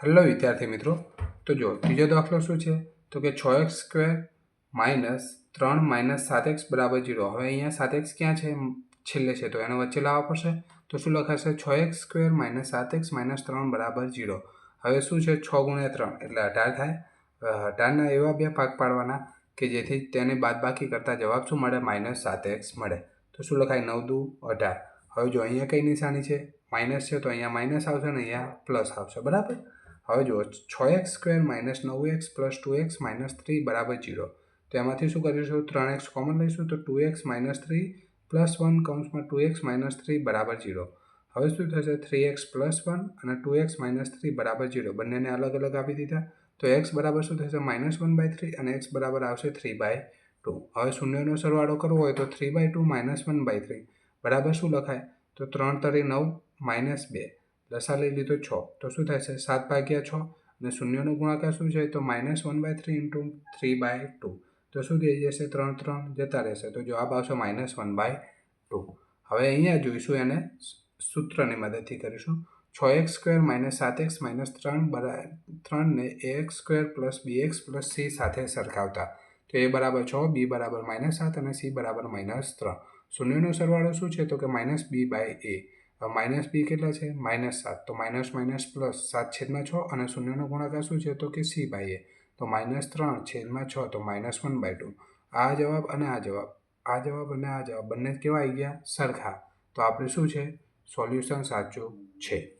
Hello વિદ્યાર્થી મિત્રો. તો જો, ત્રીજો દાખલો શું છે? તો કે છ એક્સ સ્ક્વેર માઇનસ ત્રણ માઇનસ સાત એક્સ બરાબર જીરો. હવે અહીંયા સાત એક્સ ક્યાં છે? છેલ્લે છે. તો એને વચ્ચે લાવવા પડશે. તો શું લખાશે? છ એક્સ સ્ક્વેર માઇનસ સાત એક્સ માઇનસ ત્રણ બરાબર જીરો. હવે શું છે? છ ગુણ્યા ત્રણ. એટલે અઢાર થાય. અઢારના એવા બે ભાગ પાડવાના કે જેથી તેને બાદબાકી કરતાં જવાબ શું મળે? માઇનસ સાત એક્સ મળે. તો શું લખાય? નવ દુ અઢાર. હવે જો અહીંયા કઈ નિશાની છે? માઇનસ છે તો અહીંયા માઇનસ આવશે ને અહીંયા પ્લસ આવશે. બરાબર? હવે જુઓ, છ એક્સ સ્ક્વેર માઇનસ નવ x plus two x minus three બરાબર જીરો. તો એમાંથી શું કરીશું? ત્રણ એક્સ કોમન લઈશું તો two x minus three plus one કૌંસમાં ટુ એક્સ માઇનસ થ્રી બરાબર જીરો. હવે શું થશે? થ્રી એક્સ પ્લસ વન અને ટુ એક્સ માઇનસ થ્રી બરાબર જીરો. બંનેને અલગ અલગ આપી દીધા. તો એક્સ બરાબર શું થશે? માઇનસ વન બાય થ્રી અને એક્સ બરાબર આવશે થ્રી બાય ટુ. હવે શૂન્યનો સરવાળો કરવો હોય તો three by two minus one by three. બરાબર શું લખાય? તો ત્રણ તરી નવ માઇનસ બે. લસા લઈ લીધો છ. તો શું થશે સાત ભાગ્યા છ અને શૂન્યનો ગુણાકાર શું છે? તો minus one by three into three by two તો શું થઈ જશે? ત્રણ ત્રણ જતા રહેશે. તો જવાબ આવશે માઇનસ વન બાય ટુ હવે અહીંયા જોઈશું એને સૂત્રની મદદથી કરીશું. છ એક્સ સ્ક્વેર માઇનસ સાત એક્સ માઇનસ ત્રણ બરા ત્રણને a x square plus b x plus c સાથે સરખાવતા. તો એ બરાબર છ, બી બરાબર માઇનસ સાત અને સી બરાબર માઇનસ ત્રણ. શૂન્યનો સરવાળો શું છે? તો કે minus b by a minus b કેટલા છે? માઇનસ સાત. તો માઇનસ માઇનસ પ્લસ સાત છેદમાં છ અને શૂન્યનો ગુણાકાર શું છે? તો કે સી બાય એ. તો માઇનસ ત્રણ છેદમાં છ, તો માઇનસ વન બાય ટુ. આ જવાબ અને આ જવાબ. આ જવાબ અને આ જવાબ બંને કેવા આવી ગયા? સરખા. તો આપણે શું છે? સોલ્યુશન સાચું છે.